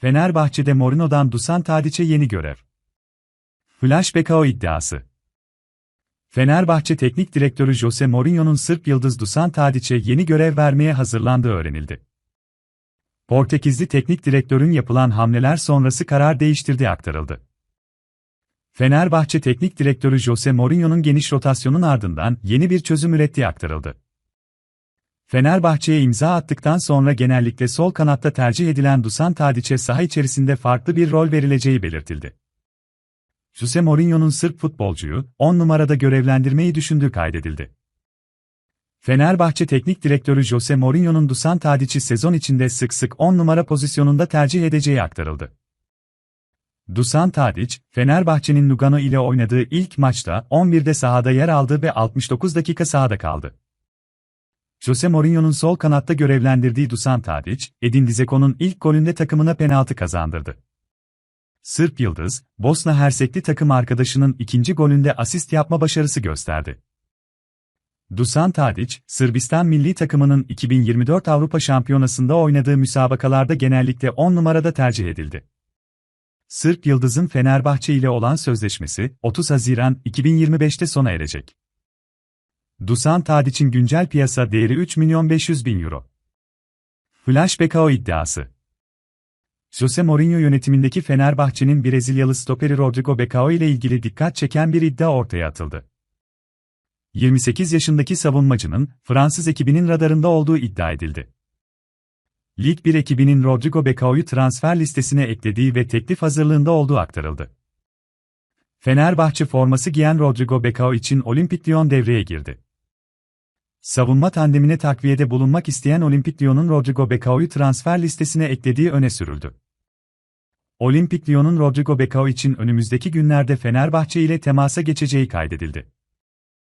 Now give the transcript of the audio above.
Fenerbahçe'de Mourinho'dan Dusan Tadiç'e yeni görev. Flash Bekao iddiası. Fenerbahçe Teknik Direktörü Jose Mourinho'nun Sırp Yıldız Dusan Tadiç'e yeni görev vermeye hazırlandığı öğrenildi. Portekizli teknik direktörün yapılan hamleler sonrası karar değiştirdiği aktarıldı. Fenerbahçe Teknik Direktörü Jose Mourinho'nun geniş rotasyonun ardından yeni bir çözüm ürettiği aktarıldı. Fenerbahçe'ye imza attıktan sonra genellikle sol kanatta tercih edilen Dusan Tadiç'e saha içerisinde farklı bir rol verileceği belirtildi. Jose Mourinho'nun Sırp futbolcuyu 10 numarada görevlendirmeyi düşündüğü kaydedildi. Fenerbahçe Teknik Direktörü Jose Mourinho'nun Dusan Tadiç'i sezon içinde sık sık 10 numara pozisyonunda tercih edeceği aktarıldı. Dusan Tadiç, Fenerbahçe'nin Lugano ile oynadığı ilk maçta 11'de sahada yer aldı ve 69 dakika sahada kaldı. Jose Mourinho'nun sol kanatta görevlendirdiği Dusan Tadić, Edin Dzeko'nun ilk golünde takımına penaltı kazandırdı. Sırp Yıldız, Bosna Hersekli takım arkadaşının ikinci golünde asist yapma başarısı gösterdi. Dusan Tadić, Sırbistan milli takımının 2024 Avrupa Şampiyonası'nda oynadığı müsabakalarda genellikle 10 numarada tercih edildi. Sırp Yıldız'ın Fenerbahçe ile olan sözleşmesi 30 Haziran 2025'te sona erecek. Dusan Tadiç'in güncel piyasa değeri 3 milyon 500 bin euro. Flash Bekao iddiası. Jose Mourinho yönetimindeki Fenerbahçe'nin Brezilyalı stoperi Rodrigo Becao ile ilgili dikkat çeken bir iddia ortaya atıldı. 28 yaşındaki savunmacının Fransız ekibinin radarında olduğu iddia edildi. Lig 1 ekibinin Rodrigo Becao'yu transfer listesine eklediği ve teklif hazırlığında olduğu aktarıldı. Fenerbahçe forması giyen Rodrigo Becao için Olimpik Lyon devreye girdi. Savunma tandemine takviyede bulunmak isteyen Olimpik Lyon'un Rodrigo Becao'yu transfer listesine eklediği öne sürüldü. Olimpik Lyon'un Rodrigo Becao için önümüzdeki günlerde Fenerbahçe ile temasa geçeceği kaydedildi.